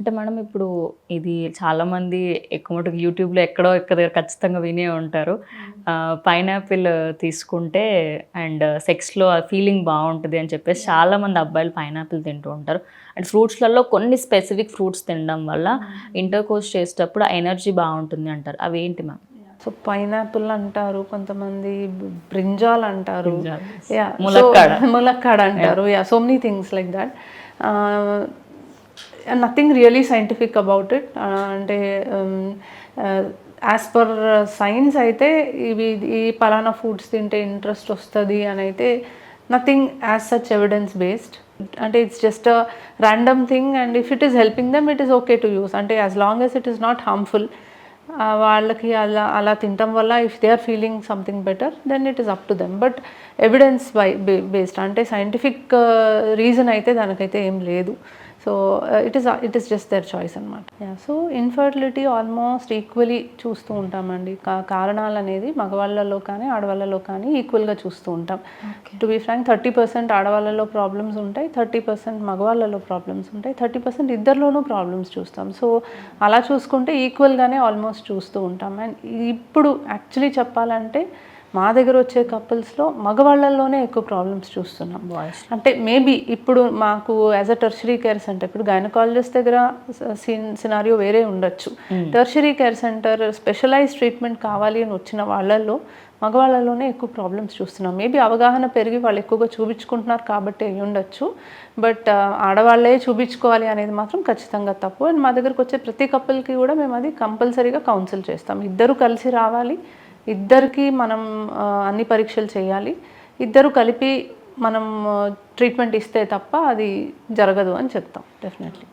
అంటే మనం ఇప్పుడు ఇది చాలా మంది ఎక్కువ మటుకు యూట్యూబ్లో ఎక్కడో ఎక్కడ ఖచ్చితంగా వినే ఉంటారు. పైనాపిల్ తీసుకుంటే అండ్ సెక్స్లో ఆ ఫీలింగ్ బాగుంటుంది అని చెప్పేసి చాలా మంది అబ్బాయిలు పైనాపిల్ తింటూ ఉంటారు. అండ్ ఫ్రూట్స్లలో కొన్ని స్పెసిఫిక్ ఫ్రూట్స్ తినడం వల్ల ఇంటర్ కోర్స్ చేసేటప్పుడు ఎనర్జీ బాగుంటుంది అంటారు. అవి ఏంటి మ్యామ్ సో పైనాపిల్ అంటారు కొంతమంది బ్రింజాల్ అంటారు. ములక్కాడ. అంటారు. Yeah so many things like that nothing really scientific about it అంటే యాజ్ పర్ సైన్స్ అయితే ఇవి ఈ పలానా ఫుడ్స్ తింటే ఇంట్రెస్ట్ వస్తుంది అని అయితే nothing as such evidence based అంటే it's just uh random thing and if it is helping them it is okay to use అంటే as long as it is not harmful వాళ్ళకి అలా అలా తినటం వల్ల if they are feeling something better then it is up to them but evidence by based అంటే scientific reason అయితే దానికైతే ఏం లేదు. So it is it is just their choice అనమాట సో ఇన్ఫర్టిలిటీ ఆల్మోస్ట్ ఈక్వలీ చూస్తూ ఉంటామండి. కారణాలు అనేది మగవాళ్ళలో కానీ ఆడవాళ్ళలో కానీ ఈక్వల్గా చూస్తూ ఉంటాం. To be frank thirty percent ఆడవాళ్ళలో ప్రాబ్లమ్స్ ఉంటాయి థర్టీ పర్సెంట్ మగవాళ్ళలో ప్రాబ్లమ్స్ ఉంటాయి థర్టీ పర్సెంట్ ఇద్దరిలోనూ ప్రాబ్లమ్స్ చూస్తాం. సో అలా చూసుకుంటే ఈక్వల్గానే ఆల్మోస్ట్ చూస్తూ ఉంటాం. అండ్ ఇప్పుడు యాక్చువల్లీ చెప్పాలంటే మా దగ్గర వచ్చే కపుల్స్లో మగవాళ్ళల్లోనే ఎక్కువ ప్రాబ్లమ్స్ చూస్తున్నాం. బాయ్స్ అంటే మేబీ ఇప్పుడు మాకు యాజ్ అ టర్షరీ కేర్ సెంటర్ ఇప్పుడు గైనకాలజిస్ట్ దగ్గర సినారియో వేరే ఉండొచ్చు. Tertiary care centre specialize treatment కావాలి అని వచ్చిన వాళ్ళల్లో మగవాళ్ళలోనే ఎక్కువ ప్రాబ్లమ్స్ చూస్తున్నాం. మేబీ అవగాహన పెరిగి వాళ్ళు ఎక్కువగా చూపించుకుంటున్నారు కాబట్టి అయి ఉండొచ్చు. బట్ ఆడవాళ్ళే చూపించుకోవాలి అనేది మాత్రం ఖచ్చితంగా తప్పు. అండ్ మా దగ్గరకు వచ్చే ప్రతి కపుల్కి కూడా మేము అది కంపల్సరీగా కౌన్సిల్ చేస్తాం. ఇద్దరు కలిసి రావాలి. ఇద్దరికి మనం అన్ని పరీక్షలు చేయాలి. ఇద్దరు కలిపి మనం ట్రీట్మెంట్ ఇస్తే తప్ప అది జరగదు అని చెప్తాం డెఫినెట్లీ